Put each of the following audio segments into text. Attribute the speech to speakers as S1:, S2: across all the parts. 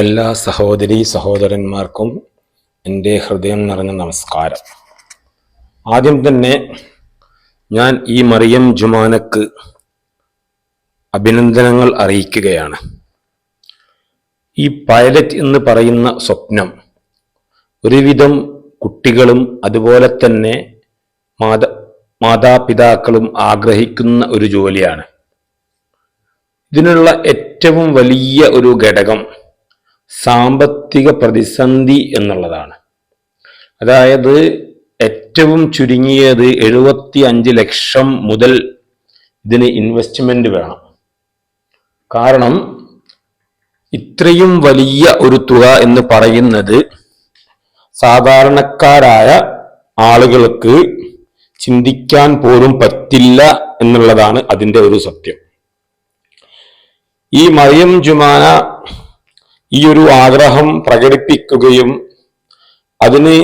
S1: എല്ലാ സഹോദരി സഹോദരന്മാർക്കും എന്റെ ഹൃദയം നിറഞ്ഞ നമസ്കാരം. ആദ്യം തന്നെ ഞാൻ ഈ മറിയം ജുമാനക്ക് അഭിനന്ദനങ്ങൾ അറിയിക്കുകയാണ്. ഈ പൈലറ്റ് എന്ന് പറയുന്ന സ്വപ്നം ഒരുവിധം കുട്ടികളും അതുപോലെ തന്നെ മാതാ മാതാപിതാക്കളും ആഗ്രഹിക്കുന്ന ഒരു ജോലിയാണ്. ഇതിനുള്ള ഏറ്റവും വലിയ ഒരു ഘടകം സാമ്പത്തിക പ്രതിസന്ധി എന്നുള്ളതാണ്. അതായത് ഏറ്റവും ചുരുങ്ങിയത് എഴുപത്തി അഞ്ച് ലക്ഷം മുതൽ ഇതിന് ഇൻവെസ്റ്റ്മെന്റ് വേണം. കാരണം ഇത്രയും വലിയ ഒരു തുക എന്ന് പറയുന്നത് സാധാരണക്കാരായ ആളുകൾക്ക് ചിന്തിക്കാൻ പോലും പറ്റില്ല എന്നുള്ളതാണ് അതിന്റെ ഒരു സത്യം. ഈ മറിയം ജുമാന ഈ ഒരു ആഗ്രഹം പ്രകടിപ്പിക്കുകയും അതിന്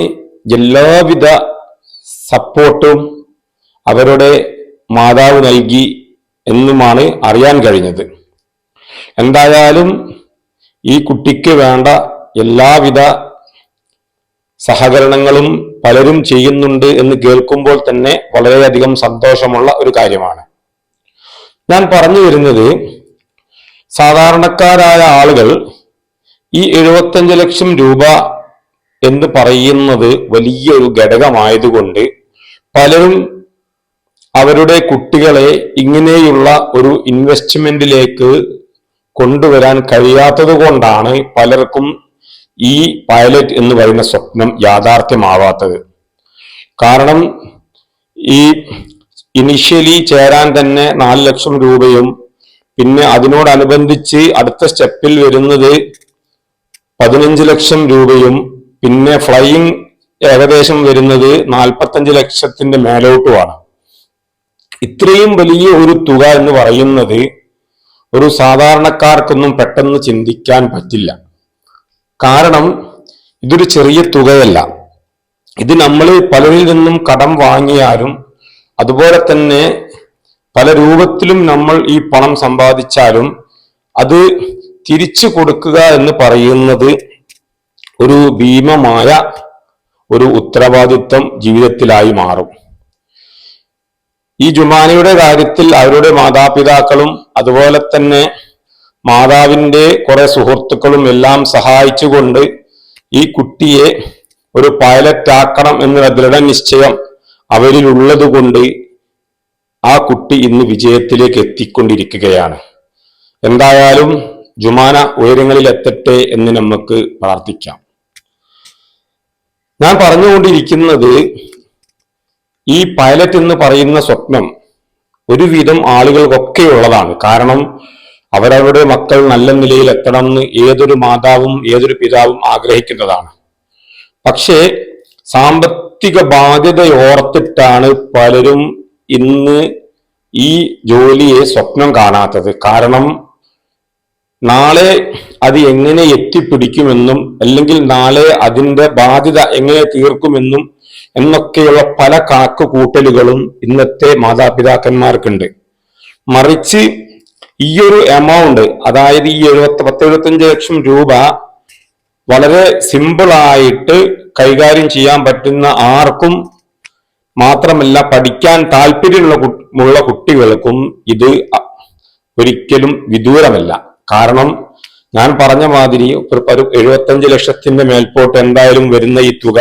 S1: എല്ലാവിധ സപ്പോർട്ടും അവരുടെ മാതാവ് നൽകി എന്നുമാണ് അറിയാൻ കഴിഞ്ഞത്. എന്തായാലും ഈ കുട്ടിക്ക് വേണ്ട എല്ലാവിധ സഹകരണങ്ങളും പലരും ചെയ്യുന്നുണ്ട് എന്ന് കേൾക്കുമ്പോൾ തന്നെ വളരെയധികം സന്തോഷമുള്ള ഒരു കാര്യമാണ്. ഞാൻ പറഞ്ഞു വരുന്നത് സാധാരണക്കാരായ ആളുകൾ ഈ എഴുപത്തഞ്ച് ലക്ഷം രൂപ എന്ന് പറയുന്നത് വലിയൊരു ഘടകമായതുകൊണ്ട് പലരും അവരുടെ കുട്ടികളെ ഇങ്ങനെയുള്ള ഒരു ഇൻവെസ്റ്റ്മെന്റിലേക്ക് കൊണ്ടുവരാൻ കഴിയാത്തത് കൊണ്ടാണ് പലർക്കും ഈ പൈലറ്റ് എന്ന് പറയുന്ന സ്വപ്നം യാഥാർത്ഥ്യമാവാത്തത്. കാരണം ഈ ഇനിഷ്യലി ചേരാൻ തന്നെ നാല് ലക്ഷം രൂപയും പിന്നെ അതിനോടനുബന്ധിച്ച് അടുത്ത സ്റ്റെപ്പിൽ വരുന്നത് പതിനഞ്ച് ലക്ഷം രൂപയും പിന്നെ ഫ്ലൈയിങ് ഏകദേശം വരുന്നത് നാൽപ്പത്തഞ്ച് ലക്ഷത്തിന്റെ മേലോട്ടുമാണ്. ഇത്രയും വലിയ ഒരു തുക എന്ന് പറയുന്നത് ഒരു സാധാരണക്കാർക്കൊന്നും പെട്ടെന്ന് ചിന്തിക്കാൻ പറ്റില്ല. കാരണം ഇതൊരു ചെറിയ തുകയല്ല. ഇത് നമ്മൾ പലരിൽ നിന്നും കടം വാങ്ങിയാലും അതുപോലെ തന്നെ പല രൂപത്തിലും നമ്മൾ ഈ പണം സമ്പാദിച്ചാലും അത് തിരിച്ചു കൊടുക്കുക എന്ന് പറയുന്നത് ഒരു ഭീമമായ ഒരു ഉത്തരവാദിത്വം ജീവിതത്തിലായി മാറും. ഈ ജുമാനയുടെ കാര്യത്തിൽ അവരുടെ മാതാപിതാക്കളും അതുപോലെ തന്നെ മാതാവിന്റെ കുറെ സുഹൃത്തുക്കളും എല്ലാം സഹായിച്ചുകൊണ്ട് ഈ കുട്ടിയെ ഒരു പൈലറ്റ് ആക്കണം എന്നുള്ള ദൃഢനിശ്ചയം അവരിലുള്ളത് കൊണ്ട് ആ കുട്ടി ഇന്ന് വിജയത്തിലേക്ക് എത്തിക്കൊണ്ടിരിക്കുകയാണ്. എന്തായാലും ജുമാന ഉയരങ്ങളിൽ എത്തട്ടെ എന്ന് നമുക്ക് പ്രാർത്ഥിക്കാം. ഞാൻ പറഞ്ഞുകൊണ്ടിരിക്കുന്നത് ഈ പൈലറ്റ് എന്ന് പറയുന്ന സ്വപ്നം ഒരുവിധം ആളുകൾക്കൊക്കെ ഉള്ളതാണ് കാരണം അവരവരുടെ മക്കൾ നല്ല നിലയിൽ എത്തണം എന്ന് ഏതൊരു മാതാവും ഏതൊരു പിതാവും ആഗ്രഹിക്കുന്നതാണ്. പക്ഷേ സാമ്പത്തിക ബാധ്യത ഓർത്തിട്ടാണ് പലരും ഇന്ന് ഈ ജോലിയെ സ്വപ്നം കാണാത്തത്. കാരണം നാളെ അത് എങ്ങനെ എത്തിപ്പിടിക്കുമെന്നും അല്ലെങ്കിൽ നാളെ അതിന്റെ ബാധ്യത എങ്ങനെ തീർക്കുമെന്നും എന്നൊക്കെയുള്ള പല കാക്കുകൂട്ടലുകളും ഇന്നത്തെ മാതാപിതാക്കന്മാർക്കുണ്ട്. മറിച്ച് ഈ ഒരു എമൗണ്ട് അതായത് ഈ എഴുപത്തി പത്ത് എഴുപത്തഞ്ച് ലക്ഷം രൂപ വളരെ സിമ്പിളായിട്ട് കൈകാര്യം ചെയ്യാൻ പറ്റുന്ന ആർക്കും മാത്രമല്ല പഠിക്കാൻ താല്പര്യമുള്ള കുട്ടികൾക്കും ഇത് ഒരിക്കലും വിദൂരമല്ല. കാരണം ഞാൻ പറഞ്ഞ മാതിരി ഒരു എഴുപത്തഞ്ച് ലക്ഷത്തിന്റെ മേൽപോട്ട് എന്തായാലും വരുന്ന ഈ തുക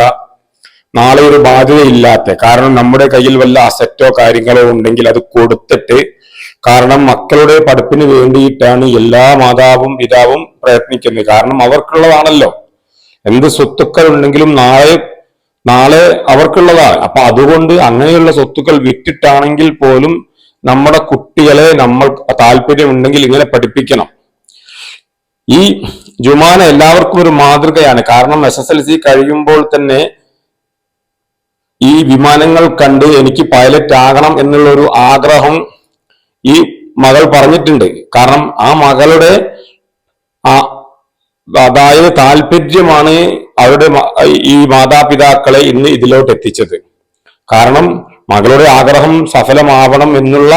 S1: നാളെ ഒരു ബാധ്യതയില്ലാത്ത കാരണം നമ്മുടെ കയ്യിൽ വല്ല അസറ്റോ കാര്യങ്ങളോ ഉണ്ടെങ്കിൽ അത് കൊടുത്തിട്ട് കാരണം മക്കളുടെ പഠിപ്പിന് വേണ്ടിയിട്ടാണ് എല്ലാ മാതാവും പിതാവും പ്രയത്നിക്കുന്നത്. കാരണം അവർക്കുള്ളതാണല്ലോ. എന്ത് സ്വത്തുക്കൾ ഉണ്ടെങ്കിലും നാളെ നാളെ അവർക്കുള്ളതാണ്. അപ്പൊ അതുകൊണ്ട് അങ്ങനെയുള്ള സ്വത്തുക്കൾ വിറ്റിട്ടാണെങ്കിൽ പോലും നമ്മുടെ കുട്ടികളെ നമ്മൾ താല്പര്യമുണ്ടെങ്കിൽ ഇങ്ങനെ പഠിപ്പിക്കണം. ഈ ജുമാന എല്ലാവർക്കും ഒരു മാതൃകയാണ്. കാരണം എസ് എസ് എൽ സി കഴിയുമ്പോൾ തന്നെ ഈ വിമാനങ്ങൾ കണ്ട് എനിക്ക് പൈലറ്റ് ആകണം എന്നുള്ള ഒരു ആഗ്രഹം ഈ മകൾ പറഞ്ഞിട്ടുണ്ട്. കാരണം ആ മകളുടെ ആ അതായത് താല്പര്യമാണ് അവരുടെ ഈ മാതാപിതാക്കളെ ഇന്ന് ഇതിലോട്ട് എത്തിച്ചത് കാരണം മകളുടെ ആഗ്രഹം സഫലമാവണം എന്നുള്ള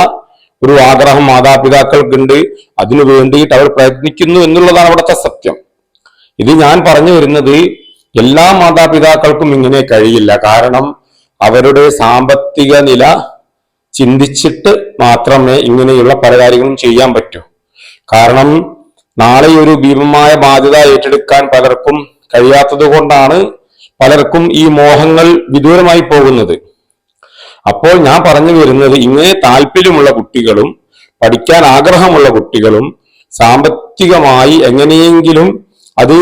S1: ഒരു ആഗ്രഹം മാതാപിതാക്കൾക്കുണ്ട്. അതിനു വേണ്ടിയിട്ട് അവർ പ്രയത്നിക്കുന്നു എന്നുള്ളതാണ് അവിടുത്തെ സത്യം. ഇത് ഞാൻ പറഞ്ഞു വരുന്നത് എല്ലാ മാതാപിതാക്കൾക്കും ഇങ്ങനെ കഴിയില്ല. കാരണം അവരുടെ സാമ്പത്തിക നില ചിന്തിച്ചിട്ട് മാത്രമേ ഇങ്ങനെയുള്ള പല കാര്യങ്ങളും ചെയ്യാൻ പറ്റൂ. കാരണം നാളെ ഒരു ഭീമമായ ബാധ്യത ഏറ്റെടുക്കാൻ പലർക്കും കഴിയാത്തത് കൊണ്ടാണ് പലർക്കും ഈ മോഹങ്ങൾ വിദൂരമായി പോകുന്നത്. അപ്പോൾ ഞാൻ പറഞ്ഞു വരുന്നത് ഇങ്ങനെ താല്പര്യമുള്ള കുട്ടികളും പഠിക്കാൻ ആഗ്രഹമുള്ള കുട്ടികളും സാമ്പത്തികമായി എങ്ങനെയെങ്കിലും അത്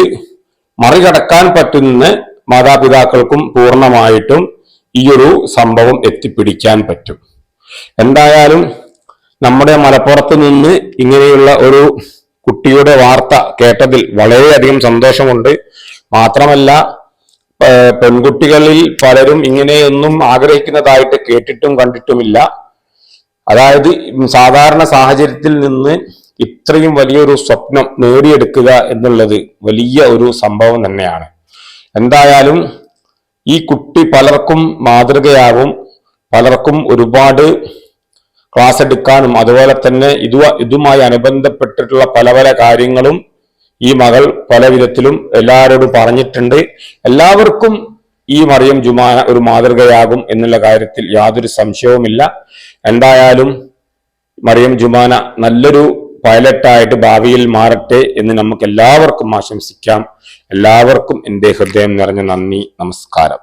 S1: മറികടക്കാൻ പറ്റുന്ന മാതാപിതാക്കൾക്കും പൂർണമായിട്ടും ഈ ഒരു സംഭവം എത്തിപ്പിടിക്കാൻ പറ്റും. എന്തായാലും നമ്മുടെ മലപ്പുറത്ത് നിന്ന് ഇങ്ങനെയുള്ള ഒരു കുട്ടിയുടെ വാർത്ത കേട്ടതിൽ വളരെയധികം സന്തോഷമുണ്ട്. മാത്രമല്ല പെൺകുട്ടികളിൽ പലരും ഇങ്ങനെയൊന്നും ആഗ്രഹിക്കുന്നതായിട്ട് കേട്ടിട്ടും കണ്ടിട്ടുമില്ല. അതായത് സാധാരണ സാഹചര്യത്തിൽ നിന്ന് ഇത്രയും വലിയൊരു സ്വപ്നം നേടിയെടുക്കുക എന്നുള്ളത് വലിയ ഒരു സംഭവം തന്നെയാണ്. എന്തായാലും ഈ കുട്ടി പലർക്കും മാതൃകയാകും പലർക്കും ഒരുപാട് ക്ലാസ് എടുക്കാനും അതുപോലെ തന്നെ ഇതു ഇതുമായി അനുബന്ധപ്പെട്ടിട്ടുള്ള പല പല കാര്യങ്ങളും ഈ മകൾ പല വിധത്തിലും എല്ലാവരോടും പറഞ്ഞിട്ടുണ്ട്. എല്ലാവർക്കും ഈ മറിയം ജുമാ ഒരു മാതൃകയാകും എന്നുള്ള കാര്യത്തിൽ യാതൊരു സംശയവുമില്ല. എന്തായാലും മറിയം ജുമാന നല്ലൊരു പൈലറ്റായിട്ട് ഭാവിയിൽ മാറട്ടെ എന്ന് നമുക്ക് എല്ലാവർക്കും ആശംസിക്കാം. എല്ലാവർക്കും എന്റെ ഹൃദയം നിറഞ്ഞ നന്ദി നമസ്കാരം.